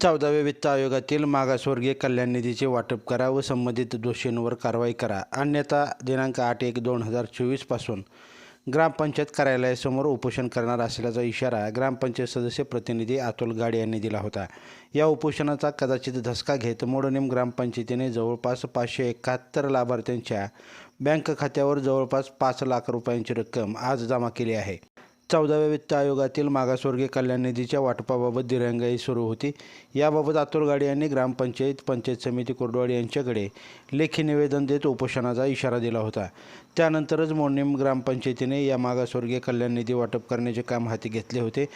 चौदाव्या वित्त आयोगातील मागासवर्गीय कल्याण निधीचे वाटप करा व संबंधित दोषींवर कारवाई करा. अन्यथा दिनांक आठ एक दोन हजार चोवीसपासून ग्रामपंचायत कार्यालयासमोर उपोषण करणार असल्याचा इशारा ग्रामपंचायत सदस्य प्रतिनिधी अतुल गाड यांनी दिला होता. या उपोषणाचा कदाचित धसका घेत मोडनेम ग्रामपंचायतीने जवळपास पाचशे एकाहत्तर लाभार्थ्यांच्या बँक खात्यावर जवळपास पाच लाख रुपयांची रक्कम आज जमा केली आहे. चौदाव्या वित्त आयोगातील मागासवर्गीय कल्याण निधीच्या वाटपाबाबत दिरंगाई सुरू होती. याबाबत आतुरगाडे यांनी ग्रामपंचायत पंचायत समिती कोरडवाडी यांच्याकडे लेखी निवेदन देत उपोषणाचा इशारा दिला होता. त्यानंतरच मोडणीम ग्रामपंचायतीने या मागासवर्गीय कल्याण निधी वाटप करण्याचे काम हाती घेतले होते.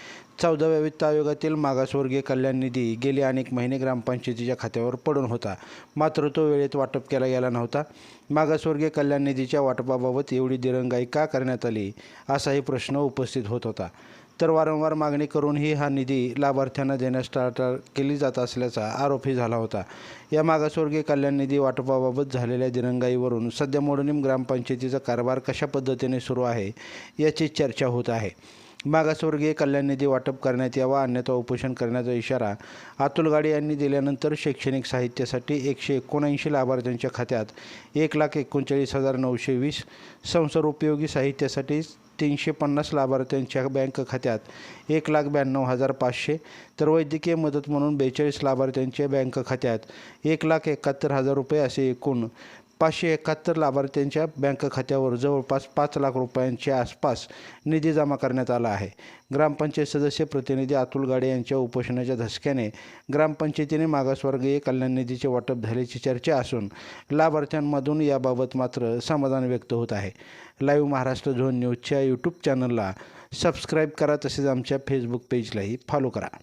चौदाव्या वित्त आयोगातील मागासवर्गीय कल्याण निधी गेले अनेक महिने ग्रामपंचायतीच्या खात्यावर पडून होता. मात्र तो वेळेत वाटप केला गेला नव्हता. मागासवर्गीय कल्याण निधीच्या वाटपाबाबत एवढी दिरंगाई का करण्यात आली? असाही प्रश्न उपस्थित होत होता. तर वारंवार मागणी करूनही हा निधी लाभार्थ्यांना देण्यास टाळाटाळ केली जात असल्याचा आरोपही झाला होता. या मागासवर्गीय कल्याण निधी वाटपाबाबत झालेल्या दिरंगाईवरून सध्या मोडणीम ग्रामपंचायतीचा कारभार कशा पद्धतीने सुरू आहे याची चर्चा होत आहे. मागासवर्गीय कल्याण निधी वाटप करण्यात यावा अन्यथा उपोषण करण्याचा इशारा अतुल गाडे यांनी दिल्यानंतर शैक्षणिक साहित्यासाठी एकशे एकोणऐंशी लाभार्थ्यांच्या खात्यात एक लाख एकोणचाळीस हजार नऊशे वीस संसार उपयोगी साहित्यासाठी तीनशे पन्नास लाभार्थ्यांच्या बँक खात्यात एक लाख ब्याण्णव हजार पाचशे तर वैद्यकीय मदत म्हणून बेचाळीस लाभार्थ्यांच्या बँक खात्यात एक लाख एकाहत्तर हजार रुपये असे एकूण पाचशे एकाहत्तर लाभार्थ्यांच्या बँक खात्यावर जवळपास पाच लाख रुपयांच्या आसपास निधी जमा करण्यात आला आहे. ग्रामपंचायत सदस्य प्रतिनिधी अतुल गाडे यांच्या उपोषणाच्या धसक्याने ग्रामपंचायतीने मागासवर्गीय कल्याण निधीचे वाटप झाल्याची चर्चा असून लाभार्थ्यांमधून याबाबत मात्र समाधान व्यक्त होत आहे. लाईव्ह महाराष्ट्र झोन न्यूजच्या यूट्यूब चॅनलला सबस्क्राईब करा तसेच आमच्या फेसबुक पेजलाही फॉलो करा.